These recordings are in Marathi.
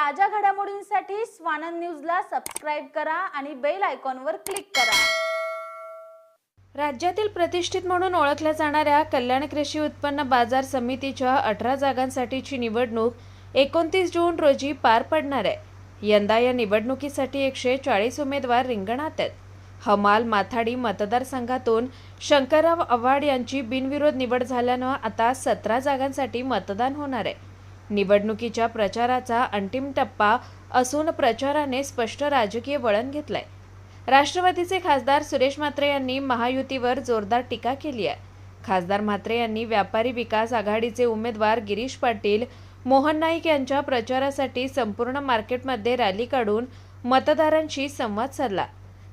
ताज्या घडामोडींसाठी स्वानंद न्यूजला सबस्क्राईब करा आणि बेल आयकॉनवर क्लिक करा. राज्यातील प्रतिष्ठित म्हणून ओळखल्या जाणाऱ्या कल्याण कृषी उत्पन्न बाजार समितीच्या अठरा जागांसाठीची निवडणूक एकोणतीस जून रोजी पार पडणार आहे. यंदा या निवडणुकीसाठी एकशे चाळीस उमेदवार रिंगणात आहेत. हमाल माथाडी मतदारसंघातून शंकरराव आव्हाड यांची बिनविरोध निवड झाल्यानं आता सतरा जागांसाठी मतदान होणार आहे. निवडणुकीच्या प्रचाराचा अंतिम टप्पा असून प्रचाराने स्पष्ट राजकीय वळण घेतलंय. राष्ट्रवादीचे खासदार सुरेश म्हात्रे यांनी महायुतीवर जोरदार टीका केली आहे. खासदार म्हात्रे यांनी व्यापारी विकास आघाडीचे उमेदवार गिरीश पाटील मोहन नाईक यांच्या प्रचारासाठी संपूर्ण मार्केटमध्ये रॅली काढून मतदारांशी संवाद साधला.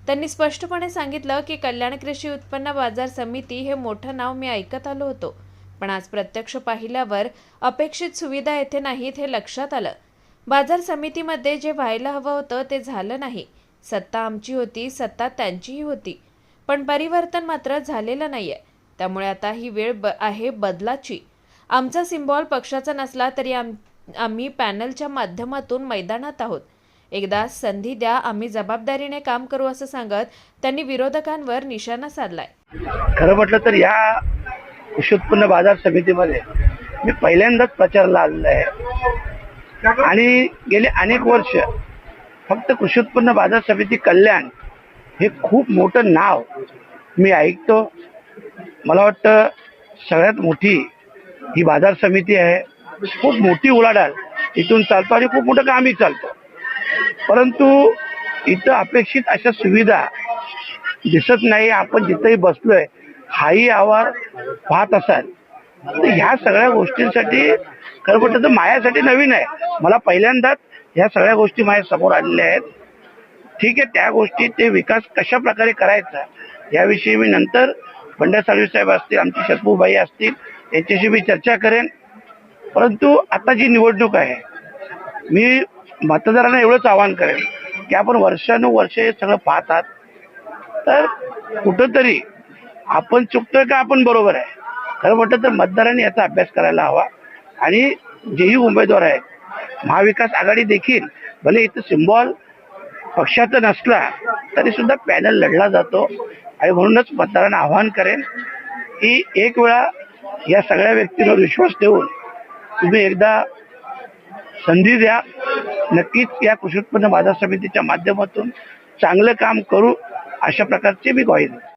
त्यांनी स्पष्टपणे सांगितलं की कल्याण कृषी उत्पन्न बाजार समिती हे मोठं नाव मी ऐकत आलो होतो. पण आज प्रत्यक्ष पाहिल्यावर अपेक्षित सुविधा येथे नाहीत हे लक्षात आलं. बाजार समितीमध्ये जे व्हायला हवं होतं ते झालं नाही. सत्ता आमची होती सत्ता त्यांचीही होती. पण परिवर्तन मात्र झालेलं नाहीये. त्यामुळे आता ही वेळ ब आहे बदलाची. आमचा सिम्बॉल पक्षाचा नसला तरी आम आम्ही पॅनलच्या माध्यमातून मैदानात आहोत. एकदा संधी द्या आम्ही जबाबदारीने काम करू असं सांगत त्यांनी विरोधकांवर निशाणा साधलाय. खरं म्हटलं तर या कृषी उत्पन्न बाजार समितीमध्ये मी पहिल्यांदाच प्रचाराला आलेलो आहे. आणि गेले अनेक वर्ष फक्त कृषी उत्पन्न बाजार समिती कल्याण हे खूप मोठं नाव मी ऐकतो. मला वाटतं सगळ्यात मोठी ही बाजार समिती आहे. खूप मोठी उलाढाल. इथून चालतो आणि खूप मोठं कामही चालतं. परंतु इथं अपेक्षित अशा सुविधा दिसत नाही. आपण जिथंही बसलोय हाही आवाज पाहत असाल. तर ह्या सगळ्या गोष्टींसाठी खरं म्हटलं तर माझ्यासाठी नवीन आहे. मला पहिल्यांदाच ह्या सगळ्या गोष्टी माझ्यासमोर आलेल्या आहेत. ठीक आहे त्या गोष्टी ते विकास कशा प्रकारे करायचा याविषयी मी नंतर बंड्या साळवी साहेब असतील आमची शत्रूबाई असतील यांच्याशी मी चर्चा करेन. परंतु आता जी निवडणूक आहे मी मतदारांना एवढंच आवाहन करेन की आपण वर्षानुवर्ष हे सगळं पाहतात. तर कुठंतरी आपण चुकतोय का आपण बरोबर आहे? खरं म्हटलं तर मतदारांनी याचा अभ्यास करायला हवा. आणि जेही उमेदवार आहेत महाविकास आघाडी देखील भले इथं सिम्बॉल पक्षाचा नसला तरी सुद्धा पॅनल लढला जातो. आणि म्हणूनच मतदारांना आवाहन करेन की एक वेळा या सगळ्या व्यक्तींवर विश्वास ठेवून तुम्ही एकदा संधी द्या. नक्कीच या कृषी उत्पन्न बाजार समितीच्या माध्यमातून चांगलं काम करू अशा प्रकारची मी ग्वाही देतो.